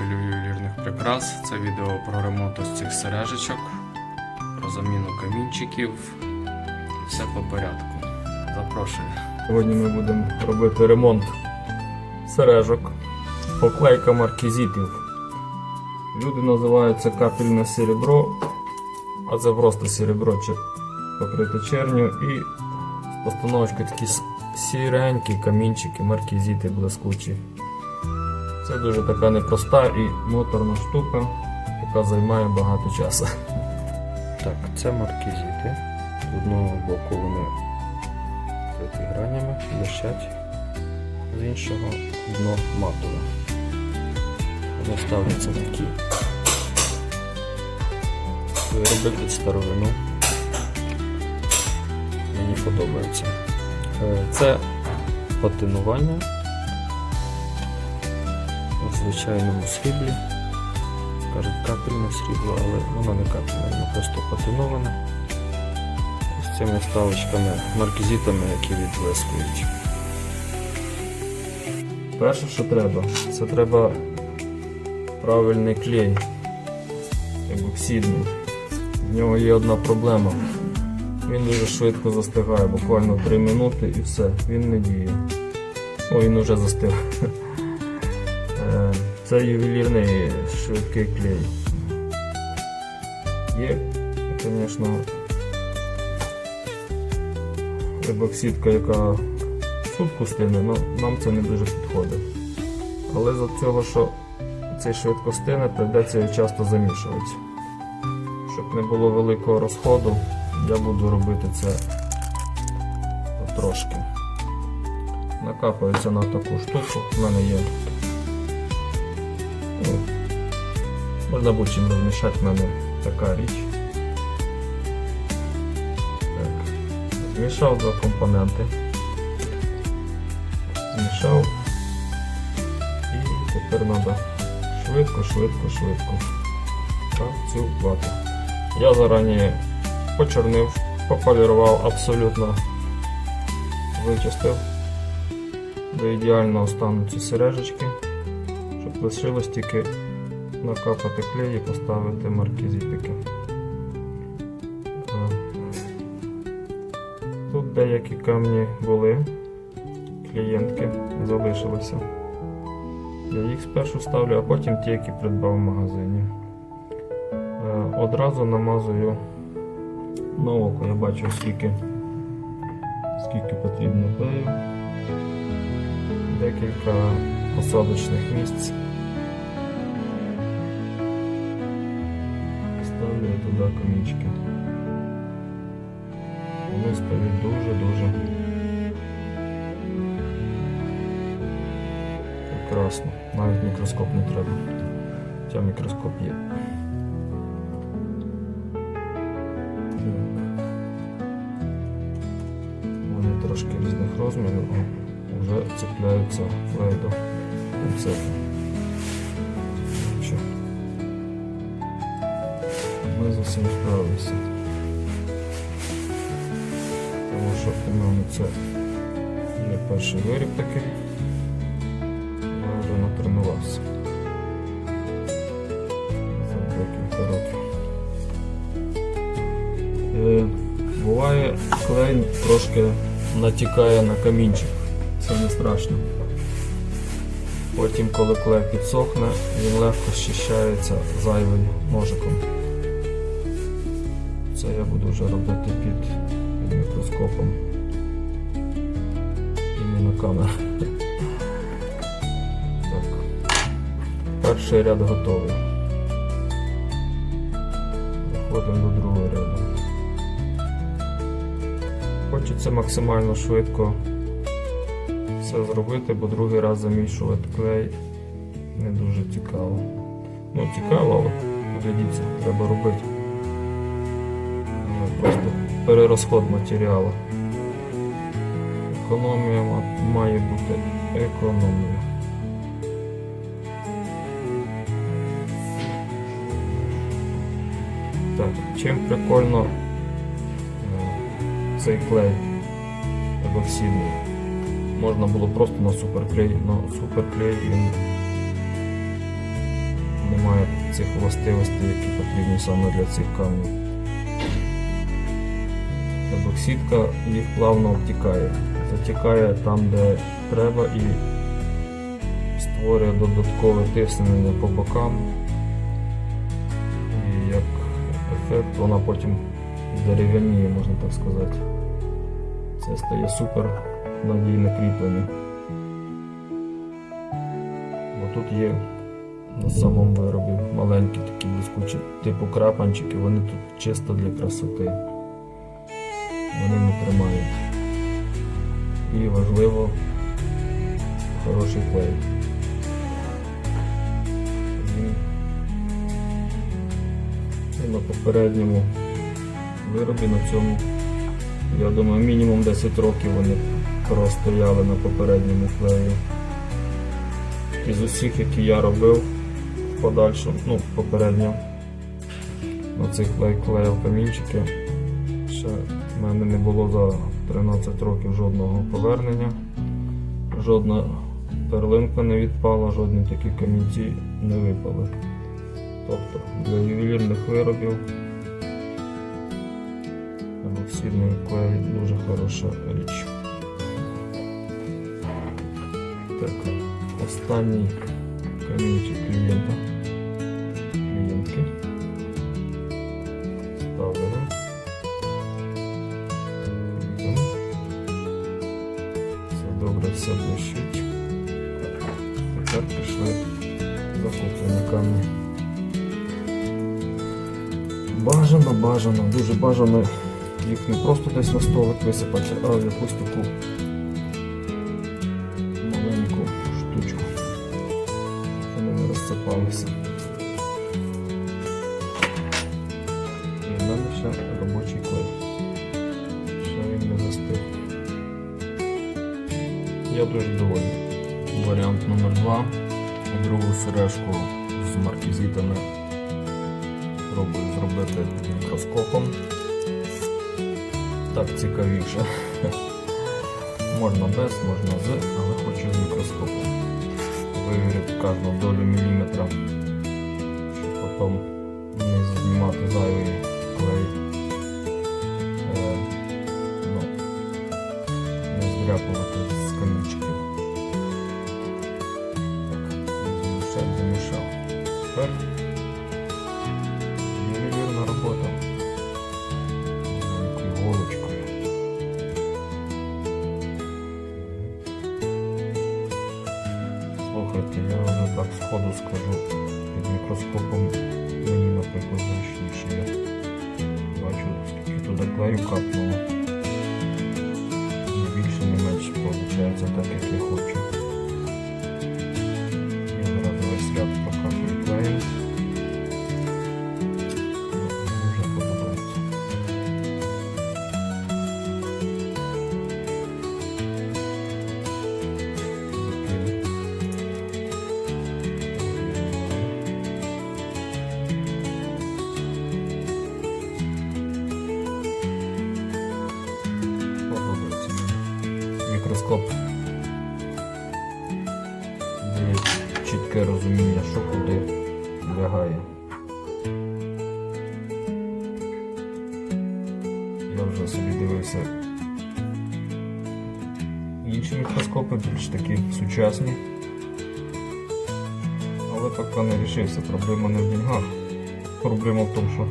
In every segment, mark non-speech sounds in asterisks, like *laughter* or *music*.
любителів ювелірних прикрас. Це відео про ремонт ось цих сережечок, про заміну камінчиків. Все по порядку. Запрошую. Сьогодні ми будемо робити ремонт сережок, поклейка маркізитів. Люди називають це капельне серебро, а це просто серебро покрите черню і з постановочкою такі сіренькі камінчики, маркізити блискучі. Це дуже така непроста і моторна штука, яка займає багато часу. Так, це маркізити. З одного боку вони вкриті гранями, блищать, з іншого дно матове. Вони ставляться такі вироби під старовину. Мені подобається. Е, Це патинування у звичайному сріблі. Кажуть капельне срібло, але воно не капельне, воно просто патиноване з цими вставочками, маркізитами, які відблискують. Перше, що треба, це треба правильний клей, ебоксидний. В нього є одна проблема. Він дуже швидко застигає, буквально 3 минути і все, він не діє. О, він уже застиг. Це ювелірний швидкий клей. Є, звісно, ебоксидка, яка сутку стине, але нам це не дуже підходить. Але за цього, що цей швидко стине, прийдеться часто замішувати. Щоб не було великого розходу, я буду робити це трошки. Накапується на таку штуку, в мене є. Можна будь-чим розмішати, в мене така річ. Так. Змішав два компоненти. Змішав. І тепер треба швидко, швидко, швидко працювати. Я зарані почорнив, пополірував абсолютно вичистив до ідеального стану ці сережечки, лишилось тільки накапати клей і поставити маркізитики. Е, Тут деякі камні були, клієнтки залишилися. Я їх спершу ставлю, а потім ті, які придбав в магазині. Е, Одразу намазую на око, я бачу скільки, скільки потрібно. Декілька посадочних місць. Ставлю туди камінчики. Вони стають дуже-дуже прекрасно. Навіть мікроскоп не треба. Хоча мікроскоп є. Вони трошки різних розмірів, а вже цепляються клей до З. Тому що у мене це не перший виріб такий. Я вже натренувався. За декілька років. Е, буває, клей трошки натікає на камінчик. Це не страшно. Потім, коли клей підсохне, він легко щищається зайвим ножиком. Буду вже робити під, мікроскопом. І не на камеру. *laughs* Так. Перший ряд готовий. Переходимо до другого ряду. Хочеться максимально швидко все зробити, бо другий раз замішувати клей не дуже цікаво. Ну, цікаво, але глядіться, треба робити. Перерозход матеріалу. Економія має бути економія. Так, чим прикольно е, цей клей ебоксидний. Можна було просто на суперклей, на суперклей він цих властивостей, які потрібні саме для цих камнів. Ебоксидка їх плавно обтікає. Затікає там, де треба, і створює додаткове тиснення по бокам. І як ефект вона потім дерев'яніє, можна так сказати. Це стає супер надійне кріплення. Бо тут є на самому виробі маленькі такі блискучі, типу крапанчики, вони тут чисто для красоти. Вони не тримають. І важливо хороший клей. І на попередньому виробі на цьому, я думаю, мінімум 10 років вони простояли на попередньому клею. Із усіх, які я робив в подальшому, ну, попередньо на цих клей клеїв камінчики, ще в мене не було за 13 років жодного повернення, жодна перлинка не відпала, жодні такі камінці не випали. Тобто для ювелірних виробів ебоксидний клей дуже хороша річ. Так, останній камінчик клієнта. Все блищить. Тепер пішли закуплені камні. Бажано, бажано, дуже бажано їх не просто десь на столик висипати, а в якусь таку маленьку штучку. Вони не розсипалися. І в мене ще Я дуже довольний. Варіант номер два. Другу сережку з маркізитами спробую зробити мікроскопом. Так цікавіше. *laughs* можна без, можна з, але хочу з мікроскопом. Вивірити кожну долю міліметра, щоб потім не знімати зайвий клей. Е, ну, не здряпувати камінчиків. Так, замішав, замішав. Тепер ювелірна робота. Маленькою голочкою. Слухайте, я вже так сходу скажу, під мікроскопом мені, наприклад, зручніше. Я бачу, скільки туди клею капнуло. Мікроскоп дає чітке розуміння, що куди лягає. Я вже собі дивився інші мікроскопи, більш такі сучасні. Але поки не рішився, проблема не в деньгах. Проблема в тому, що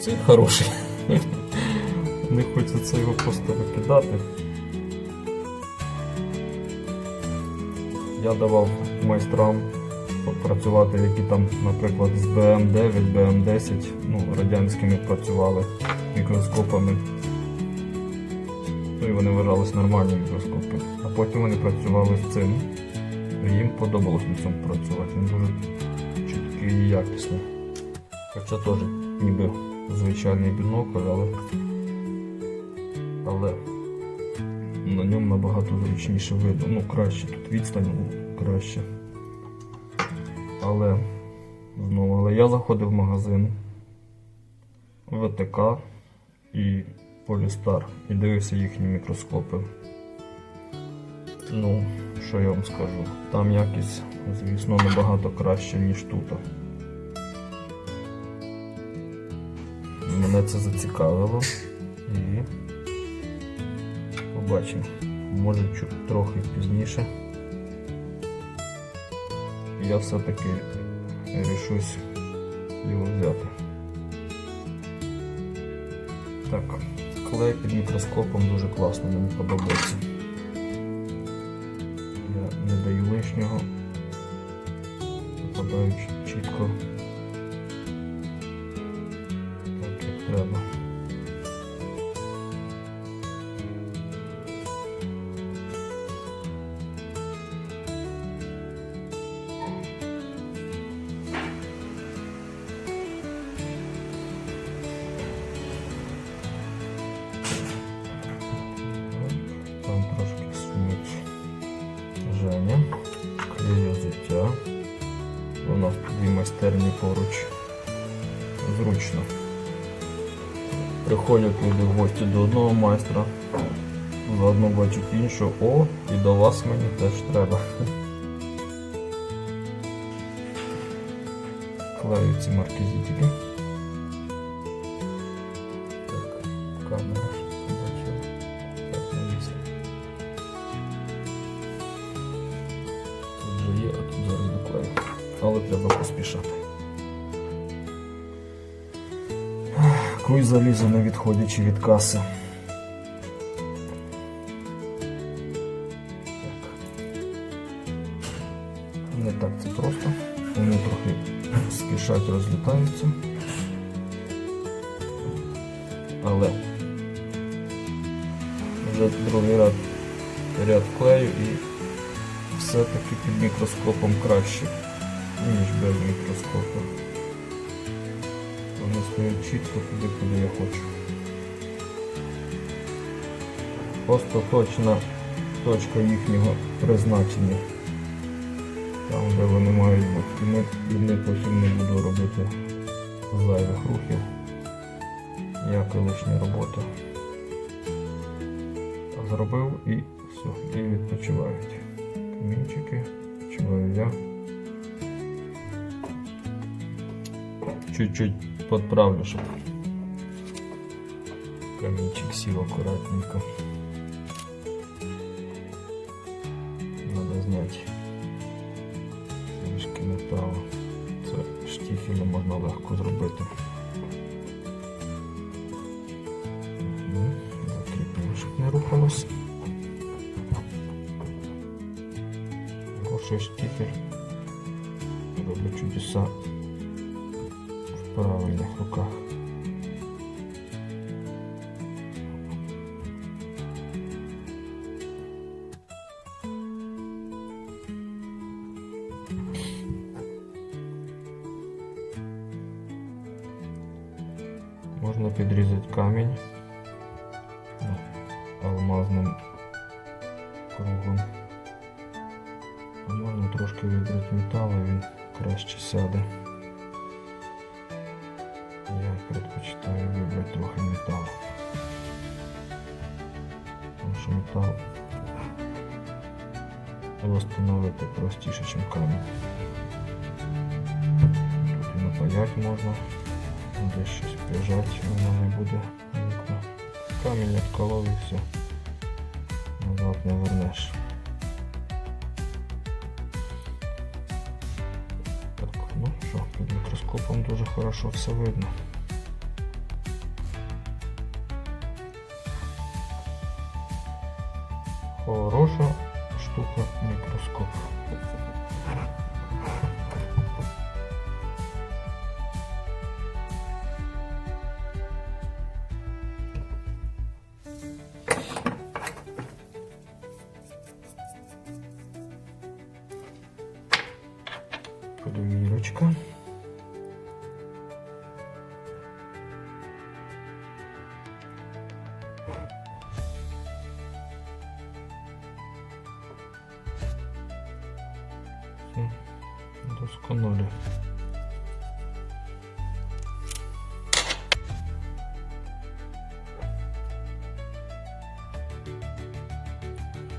цей хороший. *laughs* Не хочеться його просто викидати. Я давав майстрам попрацювати, які там, наприклад, з BM9, BM10, ну, радянськими працювали мікроскопами. Ну і вони вважались нормальні мікроскопи. А потім вони працювали з цим. І їм подобалось на цьому працювати. Він дуже чіткий і якісний. Хоча теж ніби звичайний бінокль, але, але на ньому набагато зручніше видно. Ну, краще тут відстань ну, краще. Але знову але я заходив в магазин ВТК і Полістар і дивився їхні мікроскопи. Ну, що я вам скажу, там якість, звісно, набагато краще, ніж тут. Мене це зацікавило і побачимо. Може трохи пізніше. Я все-таки рішусь його взяти. Так, клей під мікроскопом дуже класно, мені подобається. Я не даю лишнього, майстерні поруч. Зручно. Приходять люди в гості до одного майстра, заодно бачать іншого. О, і до вас мені теж треба. Клею ці маркізитики. Так, камера. Але треба поспішати. Куй залізо не відходячи від каси. Не так це просто. Вони трохи спішать, розлітаються. Але вже другий ряд, ряд клею і все-таки під мікроскопом краще, ніж без мікроскопу. Вони стоять чітко туди, куди я хочу. Остаточна точка їхнього призначення. Там, де вони мають бути. І ми, і ми потім не буду робити зайвих рухів. Ніякої лишньої роботи. Зробив і все, і відпочивають. Камінчики, відпочиваю я. Чуть-чуть подправлю, щоб камінчик сів акуратненько. Надо зняти трішки металу. Це штіфелем можна легко зробити. Мгм, Закріпимо, щоб не рухалось. Хороший штіфель робить чудеса правильних руках. Можна підрізати камінь ну, алмазним кругом. А можна трошки вибрати метал, і він краще сяде. Предпочитаю вибрати трохи металу. Тому що метал встановити простіше, ніж камінь. Тут і напаять можна, десь щось прижати, воно не буде. Камінь відколов і все. Назад не вернеш. Так, ну що, під мікроскопом дуже хорошо все видно. Хороша штука мікроскоп. Досконалі.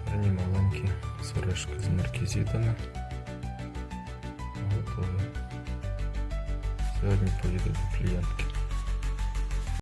Гарні маленькі сережки з маркізітами. Готові. Сьогодні поїду до клієнтки.